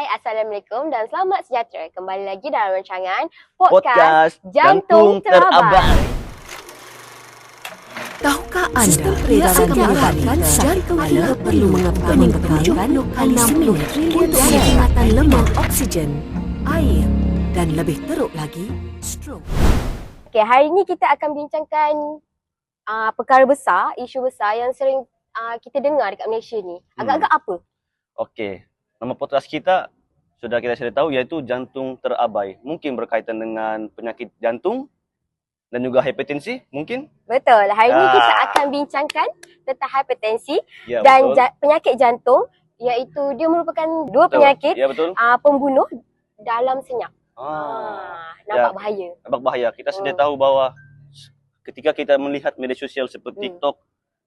Hai, Assalamualaikum dan selamat sejahtera. Kembali lagi dalam rancangan Podcast Jantung Terabang. Tahukah anda peredaran menyebabkan jantung kita perlu mengekalkan 60 trilion sehingatan lemah oksigen, air dan lebih teruk lagi, stroke. Okey, hari ini kita akan bincangkan uh, perkara besar, isu besar yang sering uh, kita dengar dekat Malaysia ni. Agak-agak apa? Okey, nama podcast kita sudah kita sudah tahu iaitu jantung terabai. Mungkin berkaitan dengan penyakit jantung dan juga hipertensi mungkin? Betul. Hari ini Ah. kita akan bincangkan tentang hipertensi Ya dan betul. ja- penyakit jantung iaitu dia merupakan dua Betul. penyakit Ya betul. uh, pembunuh dalam senyap. Ah, Ah, nampak Ya. bahaya. nampak bahaya. Kita sudah Hmm. tahu bahawa ketika kita melihat media sosial seperti Hmm. TikTok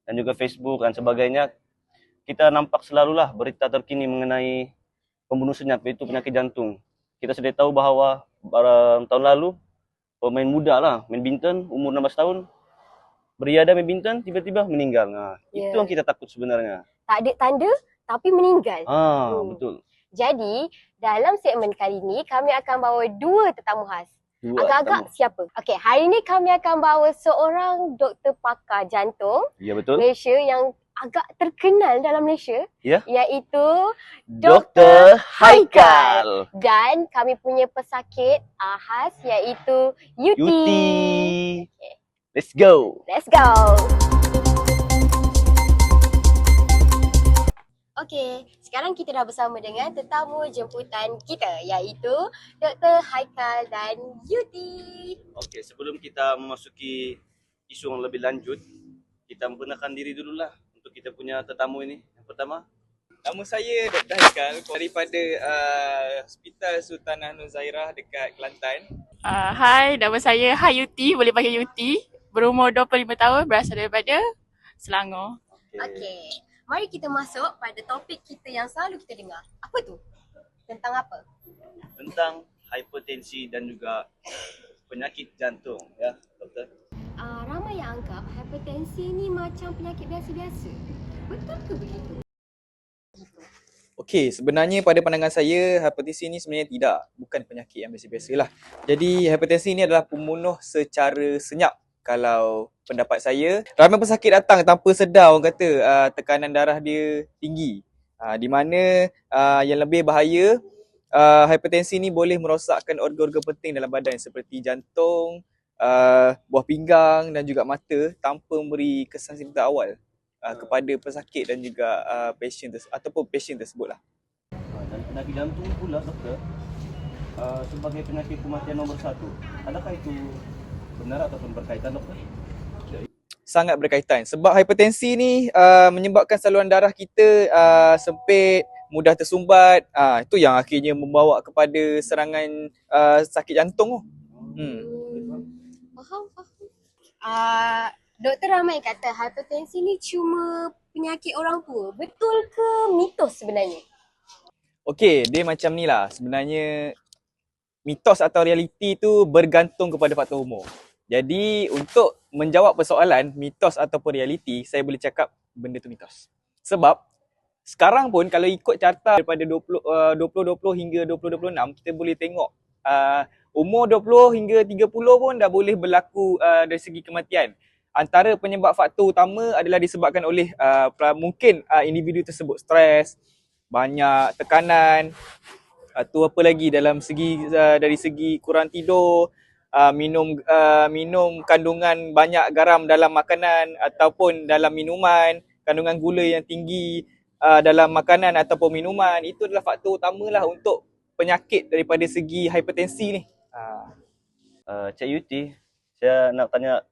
dan juga Facebook dan sebagainya, kita nampak selalulah berita terkini mengenai pembunuh senyap iaitu penyakit jantung. Kita sudah tahu bahawa pada tahun lalu pemain muda lah, main bintan umur 16 tahun beriada main bintan tiba-tiba meninggal. Nah, Ya. itu yang kita takut sebenarnya. Tak ada tanda tapi meninggal. Ah, Hmm. betul. Jadi, dalam segmen kali ini kami akan bawa dua tetamu khas. Dua Agak-agak siapa? Okey, hari ini kami akan bawa seorang doktor pakar jantung Ya betul. Malaysia yang agak terkenal dalam Malaysia Ya. iaitu Dr. Haikal. dan kami punya pesakit uh, khas iaitu Yuti. Yuti. Let's go. Let's go. Okey, sekarang kita dah bersama dengan tetamu jemputan kita iaitu Dr. Haikal dan Yuti. Okey, sebelum kita memasuki isu yang lebih lanjut, kita memperkenalkan diri dululah untuk kita punya tetamu ini. Yang pertama, Nama saya Dr. Haikal daripada uh, Hospital Sultanah Nur Zairah dekat Kelantan. Uh, hai, nama saya Hayuti, boleh panggil Yuti. Berumur 25 tahun, berasal daripada Selangor. Okey, mari kita masuk pada topik kita yang selalu kita dengar. Apa tu? Tentang apa? Tentang hipertensi dan juga penyakit jantung, ya, doktor. Uh, ramai yang anggap hipertensi ni macam penyakit biasa-biasa. Betul ke begitu? Okey, sebenarnya pada pandangan saya hipertensi ni sebenarnya tidak, bukan penyakit yang biasa-biasa lah. Jadi hipertensi ni adalah pembunuh secara senyap kalau pendapat saya. Ramai pesakit datang tanpa sedar orang kata uh, tekanan darah dia tinggi. Uh, di mana uh, yang lebih bahaya uh, hipertensi ni boleh merosakkan organ-organ penting dalam badan seperti jantung, uh, buah pinggang dan juga mata tanpa memberi kesan simptom awal uh, kepada pesakit dan juga uh, pasien tersebut ataupun pasien tersebut lah. Ah, Dan penyakit jantung pula, doktor, uh, sebagai penyakit kematian nombor satu. Adakah itu benar ataupun berkaitan, doktor? Sangat berkaitan sebab hipertensi ni uh, menyebabkan saluran darah kita uh, sempit, mudah tersumbat. Uh, itu yang akhirnya membawa kepada serangan uh, sakit jantung tu. Hmm. Faham, faham. Uh, doktor ramai kata hipertensi ni cuma penyakit orang tua. Betul ke mitos sebenarnya? Okey, dia macam ni lah. Sebenarnya mitos atau realiti tu bergantung kepada faktor umur. Jadi untuk menjawab persoalan mitos ataupun realiti, saya boleh cakap benda tu mitos. Sebab sekarang pun kalau ikut carta daripada 20 uh, 2020 hingga 2026 kita boleh tengok uh, umur 20 hingga 30 pun dah boleh berlaku uh, dari segi kematian. Antara penyebab faktor utama adalah disebabkan oleh uh, mungkin uh, individu tersebut stres, banyak tekanan atau apa lagi dalam segi uh, dari segi kurang tidur uh, minum uh, minum kandungan banyak garam dalam makanan ataupun dalam minuman kandungan gula yang tinggi uh, dalam makanan ataupun minuman itu adalah faktor utamalah untuk penyakit daripada segi hipertensi ni uh, Uh, Cik Yuti, saya nak tanya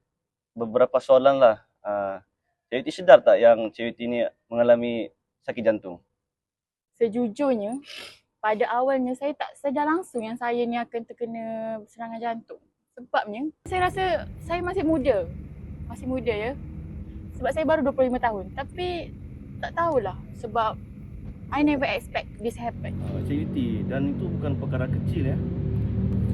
beberapa soalan lah. Uh, Cik Yuti sedar tak yang Cik Yuti ni mengalami sakit jantung? Sejujurnya, pada awalnya saya tak sedar langsung yang saya ni akan terkena serangan jantung. Sebabnya, saya rasa saya masih muda. Masih muda ya. Sebab saya baru 25 tahun. Tapi, tak tahulah. Sebab, I never expect this happen. Uh, Yuti, dan itu bukan perkara kecil ya?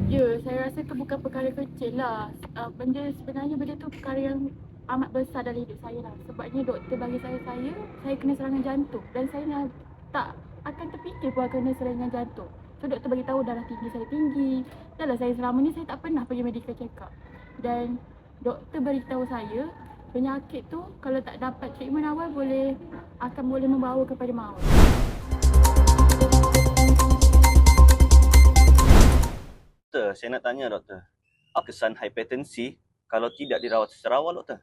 Ya, saya rasa itu bukan perkara kecil lah. Uh, benda sebenarnya benda tu perkara yang amat besar dalam hidup saya lah. Sebabnya doktor bagi saya saya, saya kena serangan jantung dan saya nak tak akan terfikir pun akan kena serangan jantung. So doktor bagi tahu darah tinggi saya tinggi. Dah lah saya selama ni saya tak pernah pergi medical check up. Dan doktor beritahu saya penyakit tu kalau tak dapat treatment awal boleh akan boleh membawa kepada maut. Doktor, saya nak tanya doktor. Apa kesan hipertensi kalau tidak dirawat secara awal doktor?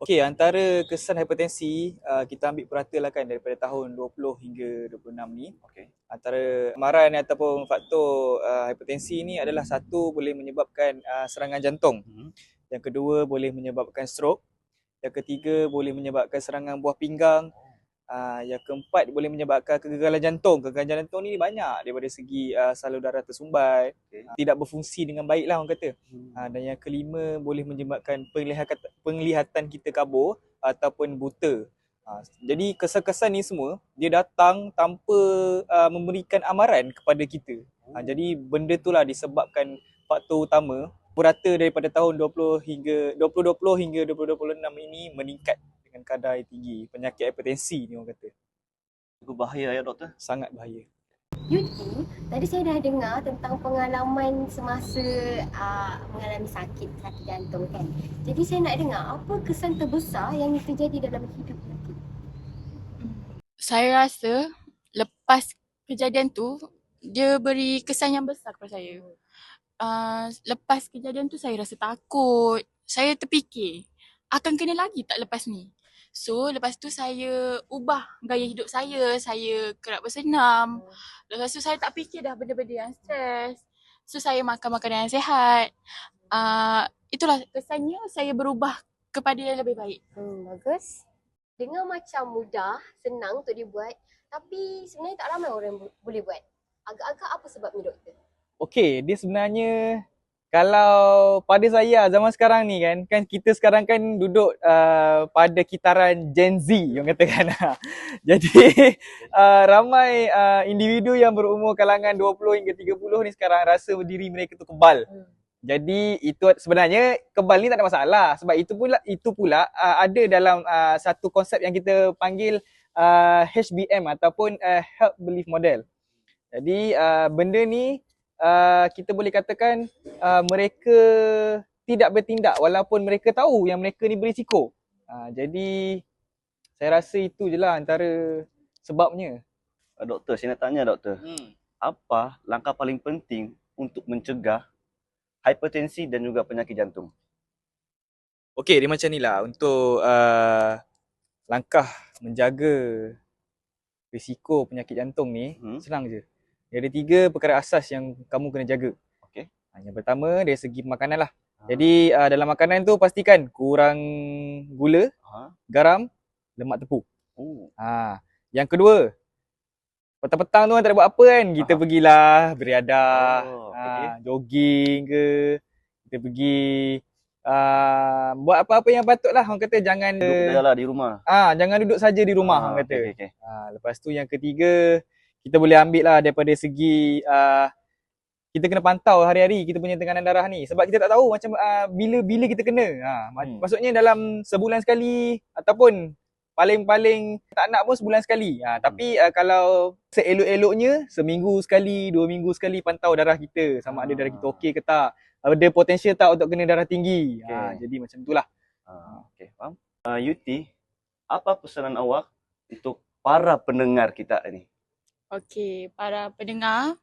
Okey, antara kesan hipertensi uh, kita ambil purata lah kan daripada tahun 20 hingga 26 ni. Okey. Antara amaran ataupun faktor uh, hipertensi ni adalah satu boleh menyebabkan uh, serangan jantung. Hmm. Yang kedua boleh menyebabkan stroke. Yang ketiga boleh menyebabkan serangan buah pinggang. Uh, yang keempat boleh menyebabkan kegagalan jantung. Kegagalan jantung ni banyak daripada segi uh, salur darah tersumbat, Okey. uh, tidak berfungsi dengan baik lah orang kata. Hmm. Ha, dan yang kelima boleh menyebabkan penglihatan, penglihatan kita kabur ataupun buta. Ha, jadi kesan-kesan ni semua dia datang tanpa uh, memberikan amaran kepada kita. Ha, jadi benda tu lah disebabkan faktor utama purata daripada tahun 20 hingga 2020 hingga 2026 ini meningkat dengan kadar yang tinggi. Penyakit hipertensi ni orang kata. Cukup bahaya ya doktor. Sangat bahaya. Yuti, tadi saya dah dengar tentang pengalaman semasa uh, mengalami sakit, sakit jantung kan. Jadi saya nak dengar apa kesan terbesar yang terjadi dalam hidup Yuti. Saya rasa lepas kejadian tu dia beri kesan yang besar kepada saya. Uh, lepas kejadian tu saya rasa takut. Saya terfikir akan kena lagi tak lepas ni. So lepas tu saya ubah gaya hidup saya. Saya kerap bersenam. Lepas tu saya tak fikir dah benda-benda yang stres. So saya makan makanan yang sihat. Uh, itulah kesannya saya berubah kepada yang lebih baik. Hmm, bagus. Dengar macam mudah, senang untuk dibuat. Tapi sebenarnya tak ramai orang bu- boleh buat. Agak-agak apa sebabnya doktor? Okey, dia sebenarnya kalau pada saya zaman sekarang ni kan, kan kita sekarang kan duduk uh, pada kitaran Gen Z yang katakan. Jadi uh, ramai uh, individu yang berumur kalangan 20 hingga 30 ni sekarang rasa diri mereka tu kebal. Hmm. Jadi itu sebenarnya kebal ni tak ada masalah sebab itu pula itu pula uh, ada dalam uh, satu konsep yang kita panggil uh, HBM ataupun uh, health belief model. Jadi uh, benda ni uh, kita boleh katakan uh, mereka tidak bertindak walaupun mereka tahu yang mereka ni berisiko. Uh, jadi saya rasa itu je lah antara sebabnya. Uh, doktor, saya nak tanya doktor. Hmm. Apa langkah paling penting untuk mencegah hipertensi dan juga penyakit jantung? Okey, dia macam ni lah untuk uh, langkah menjaga risiko penyakit jantung ni Hmm. senang je. Dia ada tiga perkara asas yang kamu kena jaga. Okey. Ha, Yang pertama dari segi makanan lah. Ah. Jadi uh, dalam makanan tu pastikan kurang gula, Ha? garam, lemak tepung. Oh. Ha. Yang kedua, petang-petang tu kan tak ada buat apa kan. Kita Faham. pergilah beriadah, Oh, ha, okey. jogging ke. Kita pergi uh, buat apa-apa yang patut lah. Orang kata jangan Duduk dah lah di rumah. Ah, jangan duduk saja di rumah Ah, orang kata. okey, okey. Ah, lepas tu yang ketiga, kita boleh ambil lah daripada segi uh, kita kena pantau hari-hari kita punya tekanan darah ni sebab kita tak tahu macam uh, bila-bila kita kena. Ha, Hmm. maksudnya dalam sebulan sekali ataupun paling-paling tak nak pun sebulan sekali. Ha, tapi uh, kalau seelok-eloknya seminggu sekali, dua minggu sekali pantau darah kita sama ada darah kita Ah. okey ke tak. Ada potensial tak untuk kena darah tinggi. Ha, Okey. jadi macam itulah. Ah, okey, faham. Uh, Yuti, apa pesanan awak untuk para pendengar kita ni? Okey, para pendengar,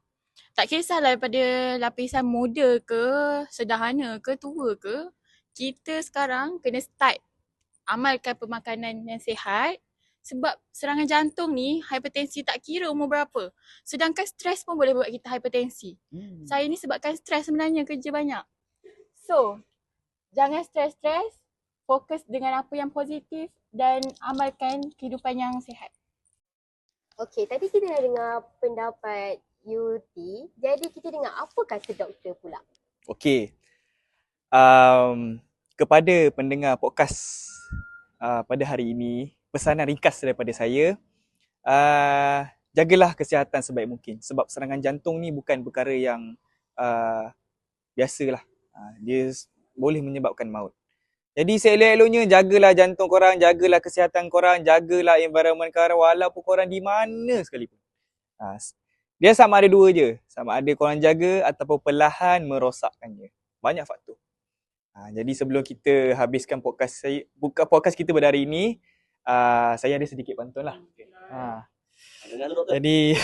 tak kisahlah daripada lapisan muda ke, sederhana ke, tua ke, kita sekarang kena start amalkan pemakanan yang sihat sebab serangan jantung ni, hipertensi tak kira umur berapa. Sedangkan stres pun boleh buat kita hipertensi. Hmm. Saya ni sebabkan stres sebenarnya kerja banyak. So, jangan stres-stres, fokus dengan apa yang positif dan amalkan kehidupan yang sihat. Okey, tadi kita dah dengar pendapat Yuti. Jadi kita dengar apa kata doktor pula. Okey. Um, kepada pendengar podcast uh, pada hari ini, pesanan ringkas daripada saya, uh, jagalah kesihatan sebaik mungkin sebab serangan jantung ni bukan perkara yang uh, biasalah. Uh, dia boleh menyebabkan maut. Jadi seelok-eloknya jagalah jantung korang, jagalah kesihatan korang, jagalah environment korang walaupun korang di mana sekalipun. Ha, dia sama ada dua je. Sama ada korang jaga ataupun perlahan merosakkannya. Banyak faktor. Ha, jadi sebelum kita habiskan podcast saya, buka podcast kita pada hari ini, uh, saya ada sedikit pantun lah. Ha. Jadi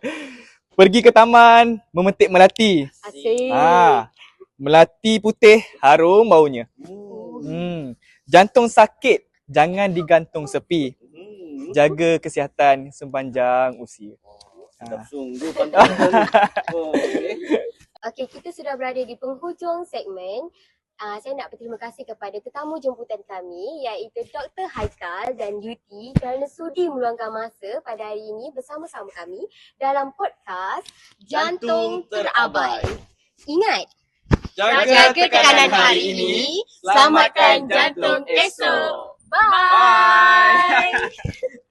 pergi ke taman memetik melati. Asyik. Ha. Melati putih harum baunya. Hmm. Jantung sakit jangan digantung sepi. Jaga kesihatan sepanjang usia. Sedap sungguh pantun. Oh, okey. Okey, kita sudah berada di penghujung segmen. Uh, saya nak berterima kasih kepada tetamu jemputan kami iaitu Dr. Haikal dan Yuti kerana sudi meluangkan masa pada hari ini bersama-sama kami dalam podcast Jantung Terabai. Ingat, jaga tekanan hari ini, selamatkan jantung esok. Bye.